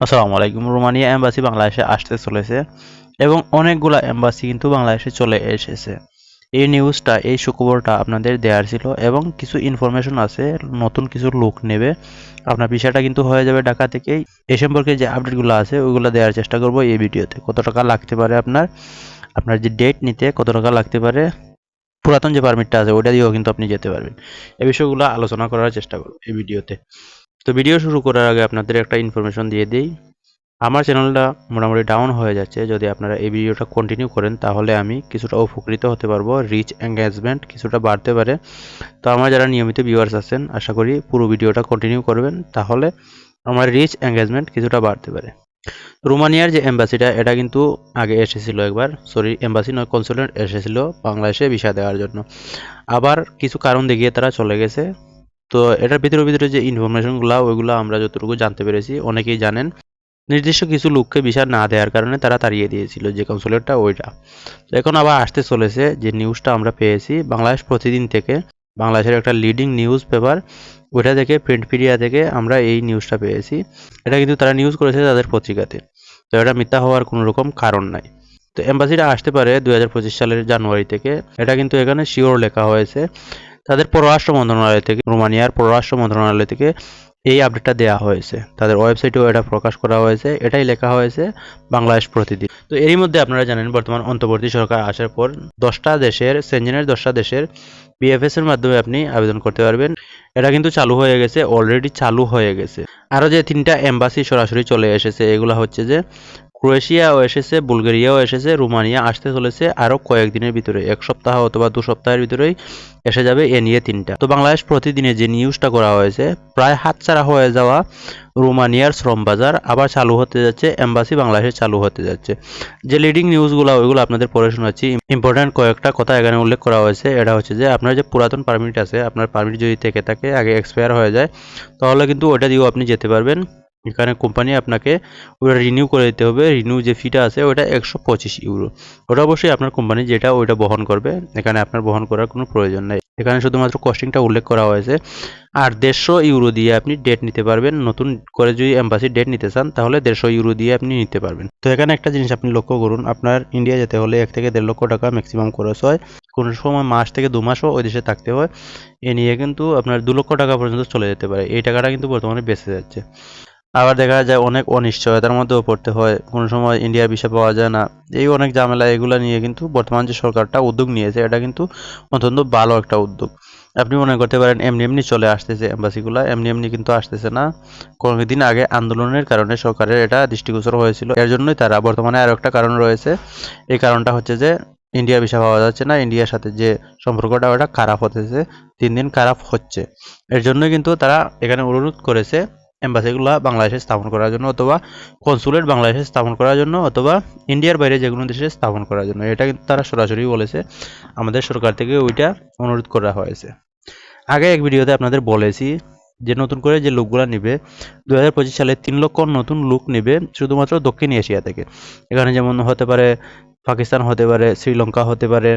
আসসালামু আলাইকুম। Romania embassy বাংলাদেশে আসতে চলেছে এবং অনেকগুলা এম্বাসি কিন্তু বাংলাদেশে চলে এসেছে। এই নিউজটা, এই সুখবরটা আপনাদের দেওয়ার ছিল এবং কিছু ইনফরমেশন আছে, নতুন কিছু লোক নেবে। আপনার বিষয়টা কিন্তু হয়ে যাবে ঢাকা থেকেই এ সম্পর্কে যে আপডেটগুলো আছে, ওইগুলো দেওয়ার চেষ্টা করব এই ভিডিওতে। কত টাকা লাগতে পারে আপনার? আপনার যে ডেট নিতে কত টাকা লাগতে পারে? পুরাতন যে পারমিটটা আছে ওটা দিয়েও কিন্তু আপনি যেতে পারবেন। এই বিষয়গুলো আলোচনা করার চেষ্টা করব এই ভিডিওতে। তো ভিডিও শুরু করার আগে আপনাদের একটা ইনফরমেশন দিয়ে দিই। আমার চ্যানেলটা মোটামুটি ডাউন হয়ে যাচ্ছে। যদি আপনারা এই ভিডিওটা কন্টিনিউ করেন, তাহলে আমি কিছুটা উপকৃত হতে পারব। রিচ এঙ্গেজমেন্ট কিছুটা বাড়তে পারে। তো আমার যারা নিয়মিত ভিউয়ার্স আছেন, আশা করি পুরো ভিডিওটা কন্টিনিউ করবেন। তাহলে আমার রিচ এঙ্গেজমেন্ট কিছুটা বাড়তে পারে। রোমানিয়ার যে এম্বাসিটা এটা কিন্তু আগে এসেছিল একবার। সরি এম্বাসি নয় কনসুলেট এসেছিল বাংলাদেশে ভিসা দেওয়ার জন্য। আবার কিছু কারণ দেখিয়ে তারা চলে গেছে। তো এটার ভিতরে ভিতরে যে ইনফরমেশনগুলো ওইগুলো আমরা যতটুকু জানতে পেরেছি, অনেকেই জানেন। নির্দিষ্ট কিছু লোককে ভিসা না দেওয়ার কারণে তারা তাড়িয়ে দিয়েছিল যে কনসুলেটটা ওইটা। তো এখন আবার আসতে চলেছে যে নিউজটা আমরা পেয়েছি, বাংলাদেশ প্রতিদিন থেকে বাংলাদেশের একটা লিডিং নিউজ পেপার ওইটা থেকে প্রিন্ট মিডিয়া থেকে আমরা এই নিউজটা পেয়েছি। এটা কিন্তু তারা নিউজ করেছে তাদের পত্রিকাতে। তো এটা মিথ্যা হওয়ার কোনো রকম কারণ নাই। তো এম্বাসিটা আসতে পারে দু হাজার পঁচিশ সালের জানুয়ারি থেকে। এটা কিন্তু এখানে শিওর লেখা হয়েছে। তাদের পররাষ্ট্র মন্ত্রণালয় থেকে, রোমানিয়ার পররাষ্ট্র মন্ত্রণালয় থেকে এই আপডেটটা দেওয়া হয়েছে। তাদের ওয়েবসাইটেও এটা প্রকাশ করা হয়েছে, এটাই লেখা হয়েছে বাংলাদেশ প্রতিদিন। তো এরই মধ্যে আপনারা জানেন, বর্তমান অন্তর্বর্তী সরকার আসার পর দশটা দেশের সেঞ্জেনের দশটা দেশের বিএফএস এর মাধ্যমে আপনি আবেদন করতে পারবেন। এটা কিন্তু চালু হয়ে গেছে অলরেডি চালু হয়ে গেছে। আরও যে তিনটা এম্বাসি সরাসরি চলে এসেছে, এগুলো হচ্ছে যে ক্রোয়েশিয়াও এসেছে, বুলগেরিয়াও এসেছে, রোমানিয়া আসতে চলেছে আরও কয়েকদিনের ভিতরে, এক সপ্তাহ অথবা দু সপ্তাহের ভিতরেই এসে যাবে এ নিয়ে তিনটা। তো বাংলাদেশ প্রতিদিনে যে নিউজটা করা হয়েছে, প্রায় হাতছাড়া হয়ে যাওয়া রোমানিয়ার শ্রম বাজার আবার চালু হতে যাচ্ছে, এম্বাসি বাংলাদেশে চালু হতে যাচ্ছে। যে লিডিং নিউজগুলো ওইগুলো আপনাদের পড়ে শোনাচ্ছি। ইম্পর্ট্যান্ট কয়েকটা কথা এখানে উল্লেখ করা হয়েছে, এটা হচ্ছে যে আপনার যে পুরাতন পারমিট আছে, আপনার পারমিট যদি থেকে থাকে, আগে এক্সপায়ার হয়ে যায়, তাহলে কিন্তু ওটা দিয়েও আপনি যেতে পারবেন। এখানে কোম্পানি আপনাকে ওটা রিনিউ করে দিতে হবে। রিনিউ যে ফিটা আছে, ওটা একশো পঁচিশ ইউরো ওটা অবশ্যই আপনার কোম্পানি যেটা, ওইটা বহন করবে। এখানে আপনার বহন করার কোনো প্রয়োজন নেই। এখানে শুধুমাত্র কস্টিংটা উল্লেখ করা হয়েছে। আর দেড়শো ইউরো দিয়ে আপনি ডেট নিতে পারবেন। নতুন করে যদি এম্বাসি ডেট নিতে চান, তাহলে দেড়শো ইউরো দিয়ে আপনি নিতে পারবেন। তো এখানে একটা জিনিস আপনি লক্ষ্য করুন। আপনার ইন্ডিয়া যেতে হলে এক থেকে দেড় লক্ষ টাকা ম্যাক্সিমাম খরচ হয়। কোনো সময় মাস থেকে দু মাসও ওই দেশে থাকতে হয়। এ নিয়ে কিন্তু আপনার দু লক্ষ টাকা পর্যন্ত চলে যেতে পারে। এই টাকাটা কিন্তু বর্তমানে বেঁচে যাচ্ছে। আবার দেখা যায় অনেক অনিশ্চয়তার মধ্যেও পড়তে হয়। কোনো সময় ইন্ডিয়া বিষয় পাওয়া যায় না। এই অনেক ঝামেলা এগুলো নিয়ে কিন্তু বর্তমান যে সরকারটা উদ্যোগ নিয়েছে, এটা কিন্তু অত্যন্ত ভালো একটা উদ্যোগ। আপনি মনে করতে পারেন, এমনি এমনি চলে আসতেছে এম্বাসিগুলো, এমনি এমনি কিন্তু আসতেছে না। কয়েকদিন আগে আন্দোলনের কারণে সরকারের এটা দৃষ্টিগোচর হয়েছিল। এর জন্যই তারা বর্তমানে আরও একটা কারণ রয়েছে। এই কারণটা হচ্ছে যে ইন্ডিয়া ভিসা পাওয়া যাচ্ছে না। ইন্ডিয়ার সাথে যে সম্পর্কটা, ওটা খারাপ হতেছে। দিন দিন খারাপ হচ্ছে। এর জন্যই কিন্তু তারা এখানে অনুরোধ করেছে এম্বাসিগুলো বাংলাদেশে স্থাপন করার জন্য অথবা কনসুলেট বাংলাদেশে স্থাপন করার জন্য অথবা ইন্ডিয়ার বাইরে যে কোনো দেশে স্থাপন করার জন্য। এটা কিন্তু তারা সরাসরি বলেছে। আমাদের সরকার থেকে ওইটা অনুরোধ করা হয়েছে। আগে এক ভিডিওতে আপনাদের বলেছি যে নতুন করে যে লোকগুলো নেবে দু হাজার পঁচিশ সালে তিন লক্ষ নতুন লোক নেবে শুধুমাত্র দক্ষিণ এশিয়া থেকে। এখানে যেমন হতে পারে পাকিস্তান হতে পারে, শ্রীলঙ্কা হতে পারে,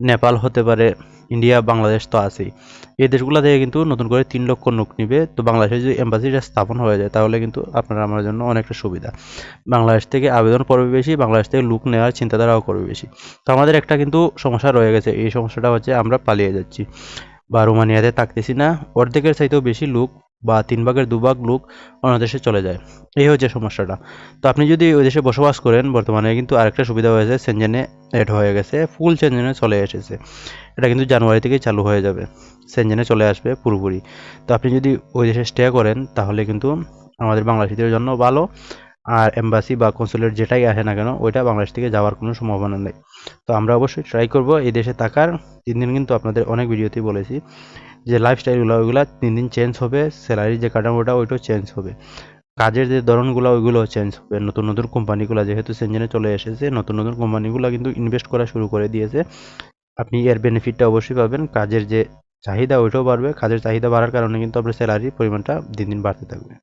নেপাল হতে পারে, ইন্ডিয়া, বাংলাদেশ তো আছেই। এই দেশগুলো থেকে কিন্তু নতুন করে তিন লক্ষ লোক নিবে। তো বাংলাদেশে যদি এম্বাসিটা স্থাপন হয়ে যায়, তাহলে কিন্তু আপনার আমার জন্য অনেকটা সুবিধা। বাংলাদেশ থেকে আবেদন করবে বেশি, বাংলাদেশ থেকে লুক নেওয়ার চিন্তাধারাও করবে বেশি। তো আমাদের একটা কিন্তু সমস্যা রয়ে গেছে। এই সমস্যাটা হচ্ছে আমরা পালিয়ে যাচ্ছি। বা রোমানিয়াতে থাকতেছি না। অর্ধেকের চাইতেও বেশি লোক বা তিন ভাগের দুভাগ লোক অন্য দেশে চলে যায়। এই হচ্ছে সমস্যাটা। তো আপনি যদি ওই দেশে বসবাস করেন, বর্তমানে কিন্তু আরেকটা সুবিধা হয়েছে সেনজেনে অ্যাড হয়ে গেছে। ফুল সেনজেনে চলে এসেছে। এটা কিন্তু জানুয়ারি থেকেই চালু হয়ে যাবে। সেনজেনে চলে আসবে পুরোপুরি। তো আপনি যদি ওই দেশে স্টে করেন, তাহলে কিন্তু আমাদের বাংলাদেশিদের জন্য ভালো। আর এম্বাসি বা কনসুলেট যেটাই আসে না কেন, ওইটা বাংলাদেশ থেকে যাওয়ার কোনো সম্ভাবনা নেই। তো আমরা অবশ্যই ট্রাই করব এই দেশে থাকার। তিন দিন কিন্তু আপনাদের অনেক ভিডিওতেই বলেছি। যে লাইফস্টাইলগুলো ওইগুলো তিন দিন চেঞ্জ হবে স্যালারির যে কাঠামোটা, ওইটাও চেঞ্জ হবে। কাজের যে ধরনগুলো, ওইগুলো চেঞ্জ হবে। নতুন নতুন কোম্পানিগুলো যেহেতু সেঞ্জেনে চলে এসেছে, নতুন নতুন কোম্পানিগুলো কিন্তু ইনভেস্ট করা শুরু করে দিয়েছে। আপনি এর বেনিফিটটা অবশ্যই পাবেন। কাজের যে চাহিদা, ওইটাও বাড়বে। কাজের চাহিদা বাড়ার কারণে কিন্তু আপনার স্যালারির পরিমাণটা দিন দিন বাড়তে থাকবে।